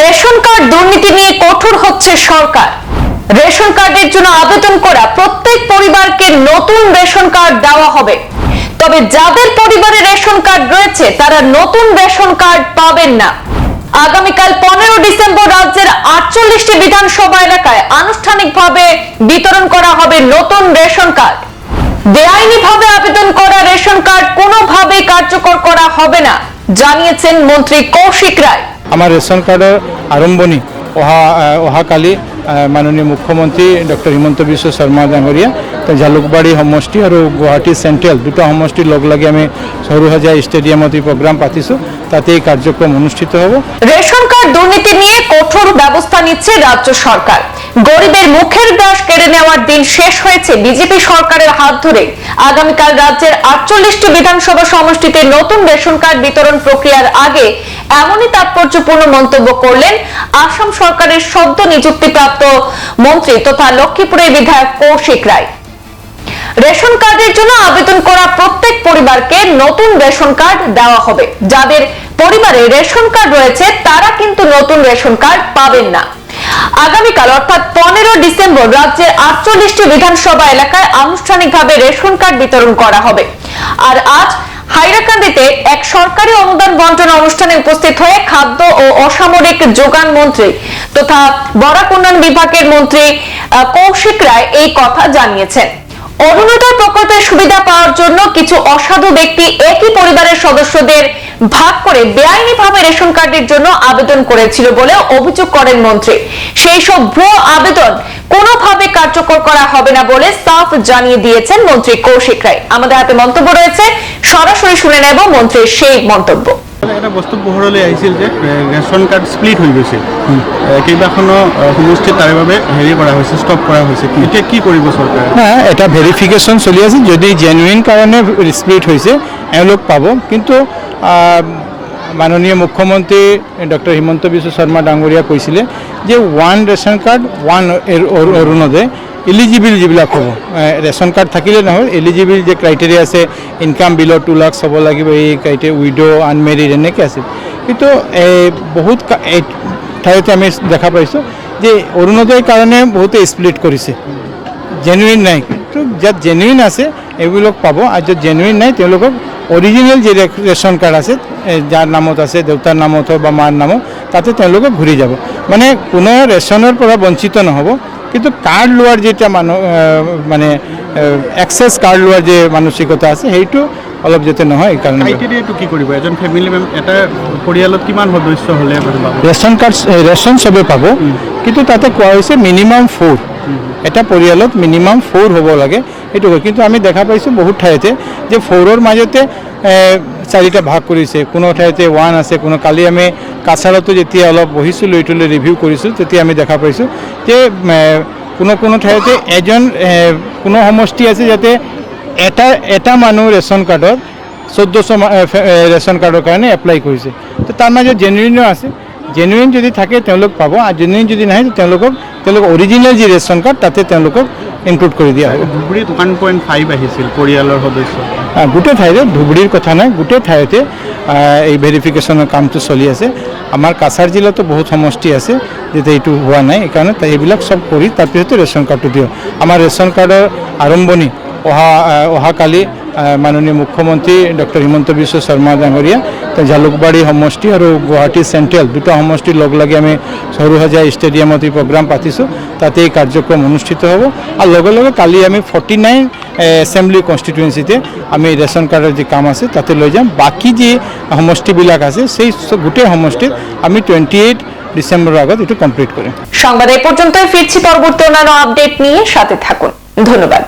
Ration card দুর্নীতি নিয়ে কঠোর হচ্ছে সরকার। রেশন কার্ডের জন্য আবেদন করা প্রত্যেক পরিবারকে নতুন রেশন কার্ড দেওয়া হবে। তবে যাদের পরিবারে রেশন কার্ড রয়েছে, তারা নতুন রেশন কার্ড পাবেন না। আগামীকাল পনেরো ডিসেম্বর রাজ্যের আটচল্লিশটি বিধানসভা এলাকায় আনুষ্ঠানিকভাবে বিতরণ করা হবে নতুন রেশন কার্ড। বেআইনিভাবে আবেদন করা রেশন কার্ড কোনোভাবেই কার্যকর করা হবে না, জানিয়েছেন মন্ত্রী কৌশিক ৰায় আমাৰ ৰেচন কাৰ্ডৰ আৰম্ভণি অহা অহাকালি মাননীয় মুখ্যমন্ত্ৰী ডক্টৰ হিমন্ত বিশ্ব শৰ্মা ডাঙৰীয়া তেওঁ জালুকবাৰী সমষ্টি আৰু গুৱাহাটী চেণ্ট্ৰেল দুটা সমষ্টিৰ লগ লাগি আমি সৰুসজাই ষ্টেডিয়ামত এই প্ৰগ্ৰাম পাতিছোঁ। তাতে এই কাৰ্যক্ৰম অনুষ্ঠিত হ'ব। রেশন কার্ড দুর্নীতি নিয়ে কঠোর ব্যবস্থা নিচ্ছে রাজ্য সরকার গরিবের মুখের গ্রাস কেড়ে নেওয়ার দিন শেষ হয়েছে বিজেপি সরকারের হাত ধরে আগামীকাল রাজ্যের আটচল্লিশটি বিধানসভা সমষ্টিতে নতুন রেশন কার্ড বিতরণ প্রক্রিয়ার আগে এমনই তাৎপর্যপূর্ণ মন্তব্য করলেন আসাম সরকারের সদ্য নিযুক্তিপ্রাপ্ত মন্ত্রী তথা লক্ষ্মীপুরের বিধায়ক কৌশিক রায়। রেশন কার্ডের জন্য আবেদন করা প্রত্যেক পরিবারকে নতুন রেশন কার্ড দেওয়া হবে। যাদের পরিবারে রেশন কার্ড রয়েছে, তারা কিন্তু নতুন রেশন কার্ড পাবেন না। আগামীকাল অর্থাৎ পনেরো ডিসেম্বর রাজ্যের আটচল্লিশটি বিধানসভা এলাকায় আনুষ্ঠানিকভাবে রেশন কার্ড বিতরণ করা হবে। আর আজ হাইরাকান্দিতে এক সরকারি অনুদান বন্টন অনুষ্ঠানে উপস্থিত হয়ে খাদ্য ও অসামরিক যোগান মন্ত্রী তথা বরাক উন্নয়ন বিভাগের মন্ত্রী কৌশিক রায় এই কথা জানিয়েছেন। অরুণোদয় প্রকল্পের সুবিধা পাওয়ার জন্য কিছু অসাধু ব্যক্তি একই পরিবারের সদস্যদের ভাগ করে বেআইনিভাবে রেশন কার্ডের জন্য আবেদন করেছিল বলে অভিযোগ করেন মন্ত্রী। সেই সব ভুয়ো আবেদন কোনোভাবে কার্যকর করা হবে না বলে সাফ জানিয়ে দিয়েছেন মন্ত্রী কৌশিক রায়। আমাদের হাতে মন্তব্য রয়েছে। সরাসরি শুনে নেব মন্ত্রীর সেই মন্তব্য। এটা বস্তু পোহৰলৈ আহিছিল যে ৰেচন কাৰ্ড স্প্লিট হৈ গৈছিল কেইবাখনো সমষ্টিত তাৰে বাবে হেৰি কৰা হৈছে ষ্টপ কৰা হৈছে। এতিয়া কি কৰিব চৰকাৰে? এটা ভেৰিফিকেশ্যন চলি আছে। যদি জেনুইন কাৰণে স্প্লিট হৈছে এওঁলোক পাব। কিন্তু আহ, মাননীয় মুখ্যমন্ত্ৰী ডক্টৰ হিমন্ত বিশ্ব শৰ্মা ডাঙৰীয়া কৈছিলে যে one ration card one Arunodoi eligible যিবিলাক হ'ব ৰেচন কাৰ্ড থাকিলে নহয় এলিজিবল যে ক্ৰাইটেৰিয়া আছে ইনকাম বিলৰ টু লাক্স হ'ব লাগিব, এই ক্ৰাইটেৰিয়া উইড' আনমেৰিড এনেকৈ আছিল। কিন্তু বহুত ঠাইতে আমি দেখা পাইছোঁ যে অৰুণোদয়ৰ কাৰণে বহুতে স্প্লিট কৰিছে। জেনুইন নাই। তো যাত জেনুইন আছে, এইবিলাক পাব, আৰু য'ত জেনুইন নাই, তেওঁলোকক অৰিজিনেল যি ৰেচন কাৰ্ড আছে যাৰ নামত আছে দেউতাৰ নামত হওক বা মাৰ নামত তাতে তেওঁলোকে ঘূৰি যাব। মানে কোনো ৰেচনৰ পৰা বঞ্চিত নহ'ব কিন্তু কাৰ্ড লোৱাৰ যেতিয়া মানুহ মানে এক্সেছ কাৰ্ড লোৱাৰ যে মানসিকতা আছে সেইটো অলপ যাতে নহয় এইকাৰণে ক্ৰাইটেৰিয়াটো কি কৰিব? এজন ফেমিলি মেম এটা পৰিয়ালত কিমান সদস্য হ'লে ৰেচন কাৰ্ড ৰেচন চবে পাব। কিন্তু তাতে কোৱা হৈছে মিনিমাম ফ'ৰ এটা পৰিয়ালত মিনিমাম ফ'ৰ হ'ব লাগে, সেইটো হয়। কিন্তু আমি দেখা পাইছোঁ বহুত ঠাইতে যে ফ'ৰৰ মাজতে চাৰিটা ভাগ কৰিছে। কোনো ঠাইতে ওৱান আছে, কোনো কালি আমি কাছাৰতো যেতিয়া অলপ বহিছোঁ লৈ ৰিভিউ কৰিছোঁ, তেতিয়া আমি দেখা পাইছোঁ যে কোনো কোনো ঠাইতে এজন কোনো সমষ্টি আছে যাতে এটা এটা মানুহ ৰেচন কাৰ্ডত চৈধ্যশ ৰেচন কাৰ্ডৰ কাৰণে এপ্লাই কৰিছে। তো তাৰ মাজত জেনুইনো আছে। জেনুইন যদি থাকে তেওঁলোক পাব। আৰু জেনুইন যদি নাহে তেওঁলোকক তেওঁলোক অৰিজিনেল যি ৰেচন কাৰ্ড তাতে তেওঁলোকক ইনক্লুড কৰি দিয়া হ'ব। ধুবুৰীত ওৱান পইণ্ট ফাইভ আহিছিল পৰিয়ালৰ সদস্য। গোটেই ঠাইতে ধুবুৰীৰ কথা নাই গোটেই ঠাইতে এই ভেৰিফিকেশ্যনৰ কামটো চলি আছে। আমাৰ কাছাৰ জিলাতো বহুত সমষ্টি আছে যেতিয়া এইটো হোৱা নাই সেইকাৰণে এইবিলাক চব কৰি তাৰপিছতে ৰেচন কাৰ্ডটো দিওঁ। আমাৰ ৰেচন কাৰ্ডৰ আৰম্ভণি অহা অহাকালি মাননীয় মুখ্যমন্ত্ৰী ডক্টৰ হিমন্ত বিশ্ব শৰ্মা ডাঙৰীয়া জালুকবাৰী সমষ্টি আৰু গুৱাহাটী চেণ্ট্ৰেল দুটা সমষ্টিৰ লগ লাগি আমি সৰুসজাই ষ্টেডিয়ামত এই প্ৰগ্ৰাম পাতিছোঁ। তাতে এই কাৰ্যক্ৰম অনুষ্ঠিত হ'ব। আৰু লগে লগে কালি আমি ফৰ্টি নাইন এছেম্বলি কনষ্টিটুৱেঞ্চিতে আমি ৰেচন কাৰ্ডৰ যি কাম আছে, তাতে লৈ যাম। বাকী যি সমষ্টিবিলাক আছে, সেই গোটেই সমষ্টিত আমি টুৱেণ্টি এইট ডিচেম্বৰৰ আগত এইটো কমপ্লিট কৰিম। সংবাদ এই পর্যন্তই। ফিরছি পরবর্তী অন্যান্য আপডেট নিয়ে সাথে থাকুন। ধন্যবাদ।